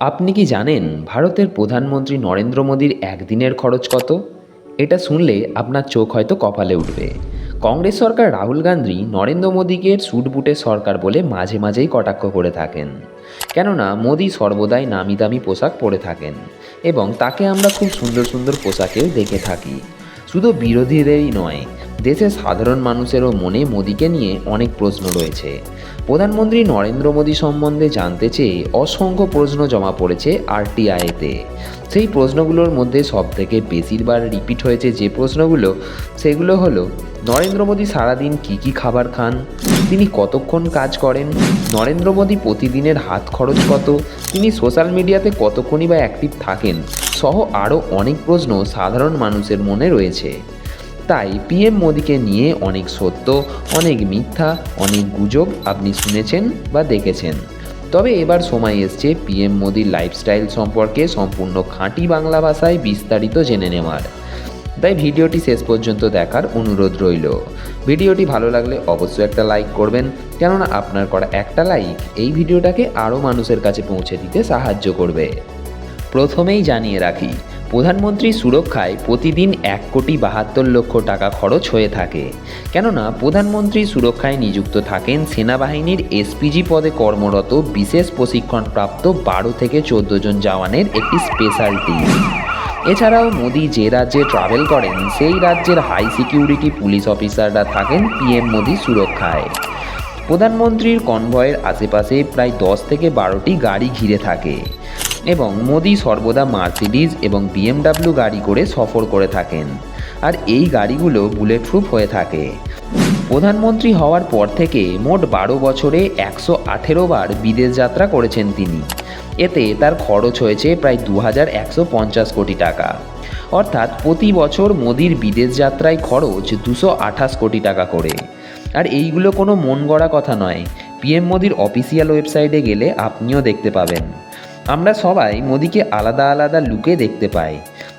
আপনি কি জানেন ভারতের প্রধানমন্ত্রী নরেন্দ্র মোদীর একদিনের খরচ কত? এটা শুনলে আপনার চোখ হয়তো কপালে উঠবে। কংগ্রেস সরকার রাহুল গান্ধী নরেন্দ্র মোদীকে স্যুট বুটের সরকার বলে মাঝে মাঝেই কটাক্ষ করে থাকেন। কেননা মোদী সর্বদাই নামি দামি পোশাক পরে থাকেন এবং তাকে আমরা খুব সুন্দর সুন্দর পোশাকেও দেখে থাকি। শুধু বিরোধীদেরই নয় দেশের সাধারণ মানুষেরও মনে মোদীকে নিয়ে অনেক প্রশ্ন রয়েছে। প্রধানমন্ত্রী নরেন্দ্র মোদী সম্বন্ধে জানতে চেয়ে অসংখ্য প্রশ্ন জমা পড়েছে আরটিআইতে। সেই প্রশ্নগুলোর মধ্যে সবথেকে বেশিরবার রিপিট হয়েছে যে প্রশ্নগুলো, সেগুলো হলো, নরেন্দ্র মোদী সারাদিন কী কী খাবার খান? তিনি কতক্ষণ কাজ করেন? নরেন্দ্র মোদী প্রতিদিনের হাত খরচ কত? তিনি সোশ্যাল মিডিয়াতে কতক্ষণই বা অ্যাক্টিভ থাকেন? সহ আরও অনেক প্রশ্ন সাধারণ মানুষের মনে রয়েছে। তাই পিএম মোদিকে নিয়ে অনেক সত্য, অনেক মিথ্যা, অনেক গুজব আপনি শুনেছেন বা দেখেছেন। তবে এবার সময় এসছে পিএম মোদির লাইফস্টাইল সম্পর্কে সম্পূর্ণ খাঁটি বাংলা ভাষায় বিস্তারিত জেনে নেওয়ার। তাই ভিডিওটি শেষ পর্যন্ত দেখার অনুরোধ রইল। ভিডিওটি ভালো লাগলে অবশ্যই একটা লাইক করবেন, কেননা আপনার করা একটা লাইক এই ভিডিওটাকে আরও মানুষের কাছে পৌঁছে দিতে সাহায্য করবে। প্রথমেই জানিয়ে রাখি প্রধানমন্ত্রী সুরক্ষায় প্রতিদিন এক কোটি বাহাত্তর লক্ষ টাকা খরচ হয়ে থাকে। কেননা, প্রধানমন্ত্রী সুরক্ষায় নিযুক্ত থাকেন সেনাবাহিনীর এসপিজি পদে কর্মরত বিশেষ প্রশিক্ষণপ্রাপ্ত বারো থেকে চোদ্দ জন জওয়ানের একটি স্পেশাল টিম এছাড়াও মোদি যে রাজ্যে ট্রাভেল করেন, সেই রাজ্যের হাই সিকিউরিটি পুলিশ অফিসাররা থাকেন পিএম মোদি সুরক্ষায়। প্রধানমন্ত্রীর কনভয়ের আশেপাশে প্রায় দশ থেকে বারোটি গাড়ি ঘিরে থাকে। এবং মোদি সর্বদা মার্সিডিজ এবং বিএমডাব্লিউ গাড়ি করে সফর করে থাকেন। আর এই গাড়িগুলো বুলেট প্রুফ হয়ে থাকে। প্রধানমন্ত্রী হওয়ার পর থেকে মোট বারো বছরে একশো আঠেরো বার বিদেশ যাত্রা করেছেন তিনি। এতে তার খরচ হয়েছে প্রায় দু হাজার একশো পঞ্চাশ কোটি টাকা। অর্থাৎ প্রতি বছর মোদির বিদেশ যাত্রায় খরচ দুশো আঠাশ কোটি টাকা করে। আর এইগুলো কোনো মন গড়া কথা নয়। পিএম মোদির অফিসিয়াল ওয়েবসাইটে গেলে আপনিও দেখতে পাবেন। আমরা সবাই মোদিকে আলাদা আলাদা লুকে দেখতে পাই।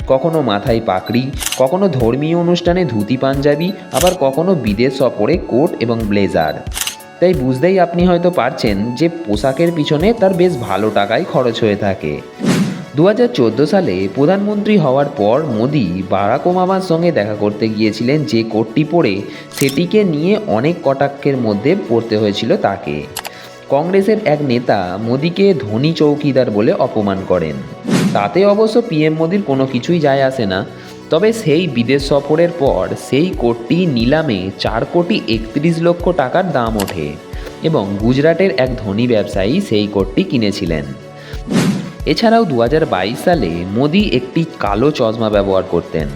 কখনো মাথায় পাকড়ি কখনো ধর্মীয় অনুষ্ঠানে ধুতি পাঞ্জাবি, আবার কখনো বিদেশ সফরে কোট এবং ব্লেজার। তাই বুঝতেই আপনি হয়তো পারছেন যে পোশাকের পিছনে তার বেশ ভালো টাকাই খরচ হয়ে থাকে। দু হাজার চোদ্দ সালে প্রধানমন্ত্রী হওয়ার পর মোদি বারাক ওবামার সঙ্গে দেখা করতে গিয়েছিলেন যে কোটটি পরে, সেটিকে নিয়ে অনেক কটাক্ষের মধ্যে পড়তে হয়েছিল তাকে। কংগ্রেসের এক নেতা মোদিকে ধনী চৌকিদার বলে অপমান করেন। তাতে অবশ্য পিএম মোদির কোনো কিছুই যায় আসে না। তবে সেই বিদেশ সফরের পর সেই কোটটি নিলামে চার কোটি একত্রিশ লক্ষ টাকার দাম ওঠে এবং গুজরাটের এক ধনী ব্যবসায়ী সেই কোটটি কিনেছিলেন। এছাড়াও দু হাজার বাইশ সালে মোদি একটি কালো চশমা ব্যবহার করতেন,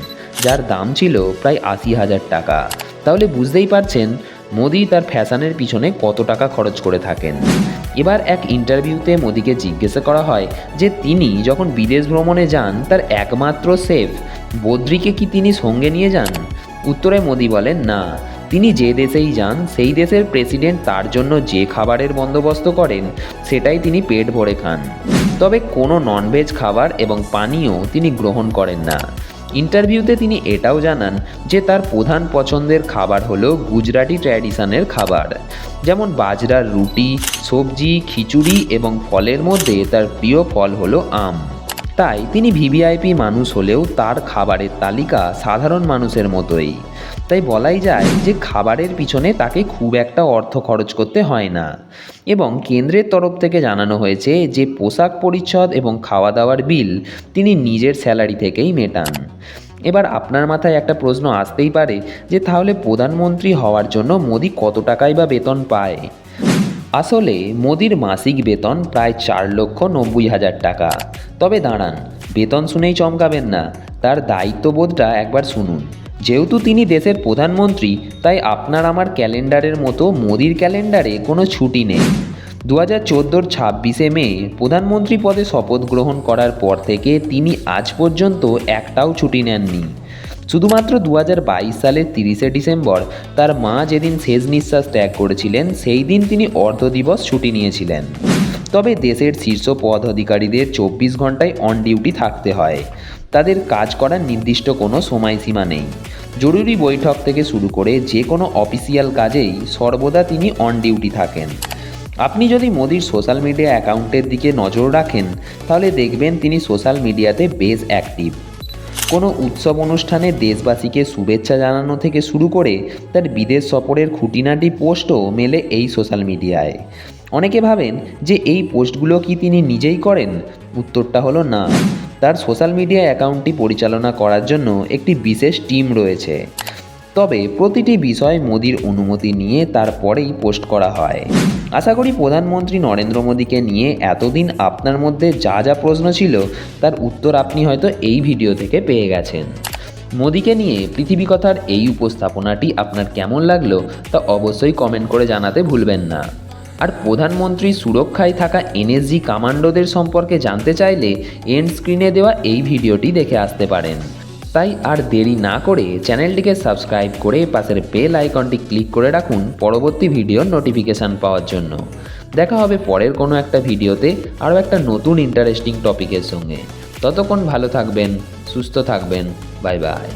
যার দাম ছিল প্রায় আশি হাজার টাকা। তাহলে বুঝতেই পারছেন মোদি তার ফ্যাশনের পিছনে কত টাকা খরচ করে থাকেন। এবার এক ইন্টারভিউতে মোদিকে জিজ্ঞাসা করা হয় যে তিনি যখন বিদেশ ভ্রমণে যান, তার একমাত্র সেফ। বদ্রিকে কি তিনি সঙ্গে নিয়ে যান? উত্তরে মোদি বলেন, না। তিনি যে দেশেই যান, সেই দেশের প্রেসিডেন্ট তার জন্য যে খাবারের বন্দোবস্ত করেন, সেটাই তিনি পেট ভরে খান। তবে কোনো ননভেজ খাবার এবং পানীয় তিনি গ্রহণ করেন না। ইন্টারভিউতে তিনি এটাও জানান যে তার প্রধান পছন্দের খাবার হলো গুজরাটি ট্র্যাডিশনের খাবার। যেমন বাজরার রুটি, সবজি, খিচুড়ি এবং ফলের মধ্যে তার প্রিয় ফল হলো আম। তাই তিনি ভিভিআইপি মানুষ হলেও তার খাবারের তালিকা সাধারণ মানুষের মতোই। তাই বলাই যায় যে খাবারের পিছনে তাকে খুব একটা অর্থ খরচ করতে হয় না। এবং কেন্দ্রের তরফ থেকে জানানো হয়েছে যে পোশাক পরিচ্ছদ এবং খাওয়া দাওয়ার বিল তিনি নিজের স্যালারি থেকেই মেটান। এবার আপনার মাথায় একটা প্রশ্ন আসতেই পারে যে তাহলে প্রধানমন্ত্রী হওয়ার জন্য মোদি কত টাকাই বা বেতন পায়? আসলে মোদির মাসিক বেতন প্রায় চার লক্ষ নব্বই হাজার টাকা। তবে দাঁড়ান, বেতন শুনেই চমকাবেন না, তার দায়িত্ববোধটা একবার শুনুন। যেহেতু তিনি দেশের প্রধানমন্ত্রী, তাই আপনার আমার ক্যালেন্ডারের মতো মোদির ক্যালেন্ডারে কোনো ছুটি নেই। দু হাজার চোদ্দোর ছাব্বিশে মে প্রধানমন্ত্রী পদে শপথ গ্রহণ করার পর থেকে তিনি আজ পর্যন্ত একটাও ছুটি নেননি। শুধুমাত্র দু হাজার বাইশ সালের তিরিশে ডিসেম্বর তার মা যেদিন শেষ নিঃশ্বাস ত্যাগ করেছিলেন, সেই দিন তিনি অর্ধ দিবস ছুটি নিয়েছিলেন। তবে দেশের শীর্ষ পদ অধিকারীদের চব্বিশ ঘন্টায় অন ডিউটি থাকতে হয়। তাদের কাজ করার নির্দিষ্ট কোনো সময়সীমা নেই। জরুরি বৈঠক থেকে শুরু করে যে কোনো অফিসিয়াল কাজেই সর্বদা তিনি অন ডিউটি থাকেন। আপনি যদি মোদির সোশ্যাল মিডিয়া অ্যাকাউন্টের দিকে নজর রাখেন, তাহলে দেখবেন তিনি সোশ্যাল মিডিয়াতে বেশ অ্যাক্টিভ কোনো উৎসব অনুষ্ঠানে দেশবাসীকে শুভেচ্ছা জানানো থেকে শুরু করে তার বিদেশ সফরের খুঁটিনাটি পোস্টও মেলে এই সোশ্যাল মিডিয়ায়। অনেকে ভাবেন যে এই পোস্টগুলো কি তিনি নিজেই করেন? উত্তরটা হলো না। তার সোশ্যাল মিডিয়া অ্যাকাউন্টটি পরিচালনা করার জন্য একটি বিশেষ টিম রয়েছে। তবে প্রতিটি বিষয় মোদির অনুমতি নিয়ে তারপরেই পোস্ট করা হয়। আশা করি প্রধানমন্ত্রী নরেন্দ্র মোদীকে নিয়ে এতদিন আপনার মধ্যে যা যা প্রশ্ন ছিল, তার উত্তর আপনি হয়তো এই ভিডিও থেকে পেয়ে গেছেন। মোদিকে নিয়ে পৃথিবী কথার এই উপস্থাপনাটি আপনার কেমন লাগল, তা অবশ্যই কমেন্ট করে জানাতে ভুলবেন না। আর প্রধানমন্ত্রী সুরক্ষায় থাকা এনএসজি কমান্ডোদের সম্পর্কে জানতে চাইলে এন্ড স্ক্রিনে দেওয়া এই ভিডিওটি দেখে আসতে পারেন। তাই আর দেরি না করে চ্যানেলটিকে সাবস্ক্রাইব করে পাশের বেল আইকনটি ক্লিক করে রাখুন পরবর্তী ভিডিওর নোটিফিকেশান পাওয়ার জন্য। দেখা হবে পরের কোনো একটা ভিডিওতে আরও একটা নতুন ইন্টারেস্টিং টপিকের সঙ্গে। ততক্ষণ ভালো থাকবেন, সুস্থ থাকবেন বাই বাই